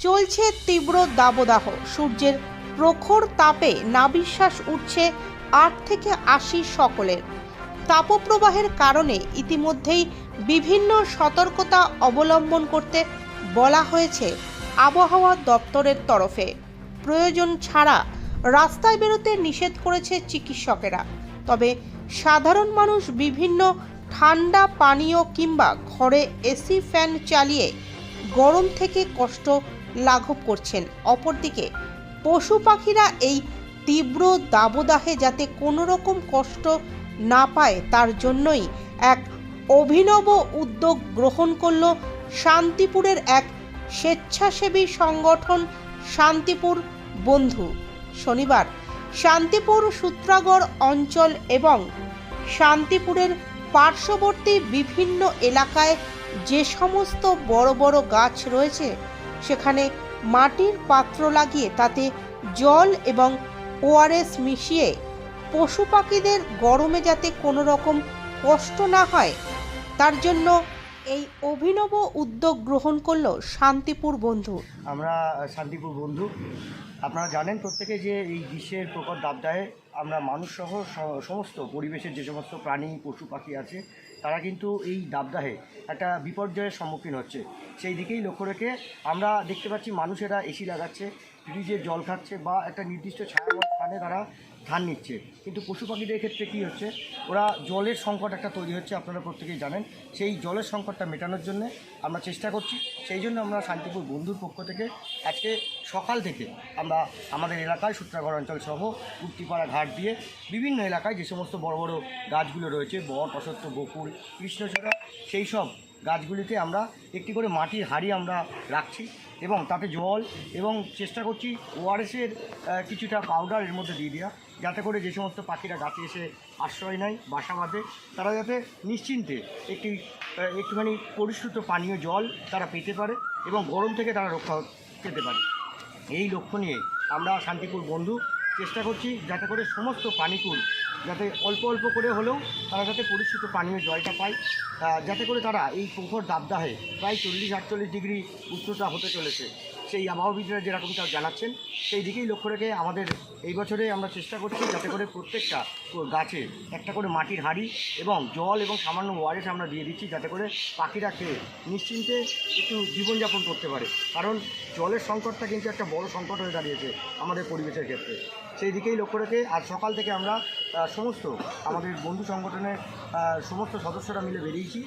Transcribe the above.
চলছে তীব্র দাবদাহ। সূর্যের প্রখর তাপে নাবিশ্বাস উঠছে আট থেকে আশি সকলের। তাপপ্রবাহের কারণে ইতিমধ্যেই বিভিন্ন সতর্কতা অবলম্বন করতে বলা হয়েছে আবহাওয়া দপ্তরের তরফে। প্রয়োজন ছাড়া রাস্তায় বেরোতে নিষেধ করেছে চিকিৎসকেরা। তবে সাধারণ মানুষ বিভিন্ন ঠান্ডা পানীয় কিংবা ঘরে এসি ফ্যান চালিয়ে গরম থেকে কষ্ট লাঘব করছেন। অপরদিকে, পশু পাখিরা এই তীব্র দাবদাহে যাতে কোনো রকম কষ্ট না পায়, তার জন্যই এক অভিনব উদ্যোগ গ্রহণ করল শান্তিপুরের এক স্বেচ্ছাসেবী সংগঠন শান্তিপুর বন্ধু। শনিবার, শান্তিপুর সূত্রাগড় অঞ্চল এবং শান্তিপুরের পার্শ্ববর্তী বিভিন্ন এলাকায় যে সমস্ত বড় বড় গাছ রয়েছে সেখানে মাটির পাত্র লাগিয়ে তাতে জল এবং ওআরএস মিশিয়ে পশু পাখিদের গরমে যাতে কোনো রকম কষ্ট না হয়, তার জন্য এই অভিনব উদ্যোগ গ্রহণ করল শান্তিপুর বন্ধু। আমরা শান্তিপুর বন্ধু। আপনারা জানেন প্রত্যেকে যে এই গ্রীষ্মের প্রকট দাবদাহে আমরা মানুষসহ সমস্ত পরিবেশের যে সমস্ত প্রাণী, পশু, পাখি আছে, তারা কিন্তু এই দাবদাহে একটা বিপর্যয়ের সম্মুখীন হচ্ছে। সেই দিকেই লক্ষ্য রেখে আমরা দেখতে পাচ্ছি মানুষেরা এসি লাগাচ্ছে ফ্রিজে জল খাচ্ছে বা একটা নির্দিষ্ট ছায়া স্থানে তারা ধান নিচ্ছে। কিন্তু পশু পাখিদের ক্ষেত্রে কী হচ্ছে? ওরা জলের সংকট একটা তৈরি হচ্ছে, আপনারা প্রত্যেকেই জানেন। সেই জলের সংকটটা মেটানোর জন্য আমরা চেষ্টা করছি। সেই জন্য আমরা শান্তিপুর বন্ধুর পক্ষ থেকে আজকে সকাল থেকে আমরা আমাদের এলাকায় সূত্রাগড় অঞ্চল সহ উত্তিপাড়া ঘাট দিয়ে বিভিন্ন এলাকায় যে সমস্ত বড় বড় গাছগুলো রয়েছে বট অসত্য বকুল, কৃষ্ণচূড়া, সেই সব গাছগুলিতে আমরা একটি করে মাটির হাঁড়ি আমরা রাখছি এবং তাতে জল এবং চেষ্টা করছি ওআরএসের কিছুটা পাউডার এর মধ্যে দিয়ে দেওয়া যাতে করে যে সমস্ত পাখিরা গাছে এসে আশ্রয় নেয়, বাসা বাঁধে, তারা যাতে নিশ্চিন্তে একটি একটুখানি পরিশ্রুত পানীয় জল তারা পেতে পারে এবং গরম থেকে তারা রক্ষা পেতে পারে। এই লক্ষ্য নিয়ে আমরা শান্তিপুর বন্ধু চেষ্টা করছি যাতে করে সমস্ত পানিকুল যাতে অল্প অল্প করে হলেও তারা যাতে পরিশ্রুত পানীয় জলটা পায়। যাতে করে তারা এই প্রখর দাবদাহে প্রায় চল্লিশ আটচল্লিশ ডিগ্রি উষ্ণতা হতে চলেছে। সেই আবহাওয়াবিদরা যেরকম তারা জানাচ্ছেন, সেই দিকেই লক্ষ্য রেখে আমাদের এই বছরে আমরা চেষ্টা করছি যাতে করে প্রত্যেকটা গাছে একটা করে মাটির হাঁড়ি এবং জল এবং সামান্য ওয়ারেস আমরা দিয়ে দিচ্ছি যাতে করে পাখিরা খেয়ে নিশ্চিন্তে একটু জীবনযাপন করতে পারে। কারণ জলের সংকটটা কিন্তু একটা বড় সংকট হয়ে দাঁড়িয়েছে আমাদের পরিবেশের ক্ষেত্রে। সেই দিকেই লক্ষ্য রেখে আজ সকাল থেকে আমরা সমস্ত আমাদের বন্ধু সংগঠনের সমস্ত সদস্যরা মিলে বেরিয়েছি aqui